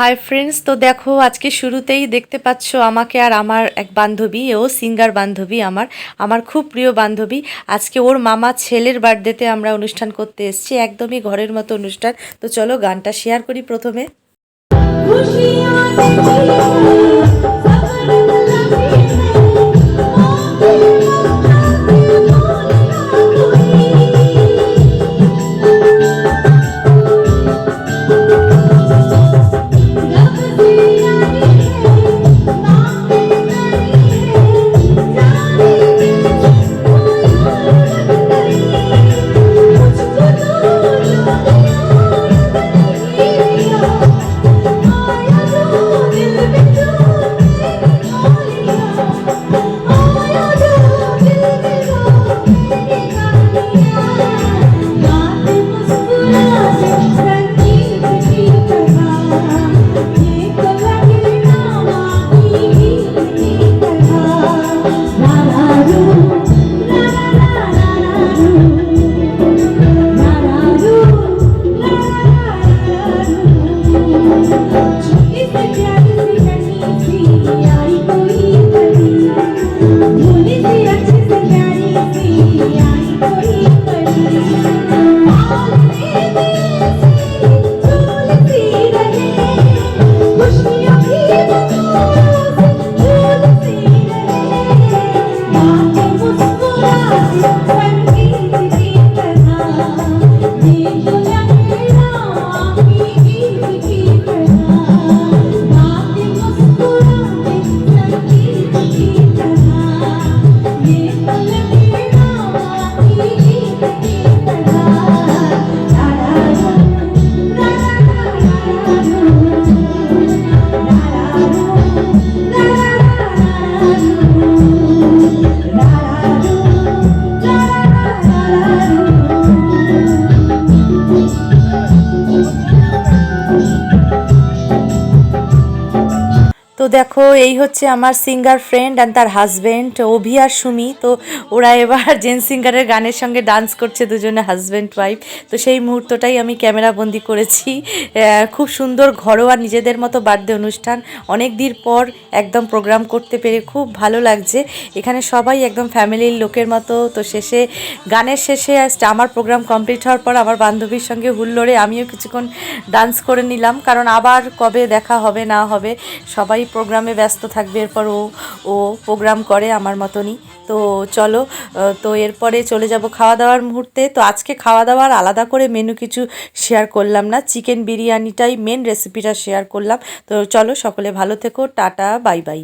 Hi friends তো দেখো, আজকে শুরুতেই দেখতে পাচ্ছ আমাকে আর আমার এক বান্ধবী, ও সিঙ্গার বান্ধবী আমার আমার খুব প্রিয় বান্ধবী। আজকে ওর মামা ছেলের বার্থডেতে আমরা অনুষ্ঠান করতে এসেছি, একদমই ঘরের মতো অনুষ্ঠান। তো চলো গানটা শেয়ার করি প্রথমে। দেখো, এই হচ্ছে আমার সিঙ্গার ফ্রেন্ড অ্যান্ড তার হাজব্যান্ড অভি আর সুমি। তো ওরা এবার জেন সিঙ্গারের গানের সঙ্গে ডান্স করছে দুজনে হাজব্যান্ড ওয়াইফ তো সেই মুহূর্তটাই আমি ক্যামেরা বন্দি করেছি। খুব সুন্দর ঘরোয়া নিজেদের মতো বার্থডে অনুষ্ঠান। অনেক দিন পর একদম প্রোগ্রাম করতে পেরে খুব ভালো লাগছে। এখানে সবাই একদম ফ্যামিলির লোকের মতো। তো শেষে, গানের শেষে আমার প্রোগ্রাম কমপ্লিট হওয়ার পর আমার বান্ধবীর সঙ্গে হুল্লোড়ে আমিও কিছুক্ষণ ডান্স করে নিলাম। কারণ আবার কবে দেখা হবে, না হবে, সবাই প্রোগ্রামে ব্যস্ত থাকবে, এরপর ও ও প্রোগ্রাম করে আমার মতনই। তো চলো তো এরপরে চলে যাব খাওয়া দাওয়ার মুহূর্তে। তো আজকে খাওয়া দাওয়ার আলাদা করে মেনু কিছু শেয়ার করলাম না। চিকেন বিরিয়ানিটাই মেন রেসিপিটা শেয়ার করলাম। তো চলো সকলে ভালো থেকো, টাটা বাই বাই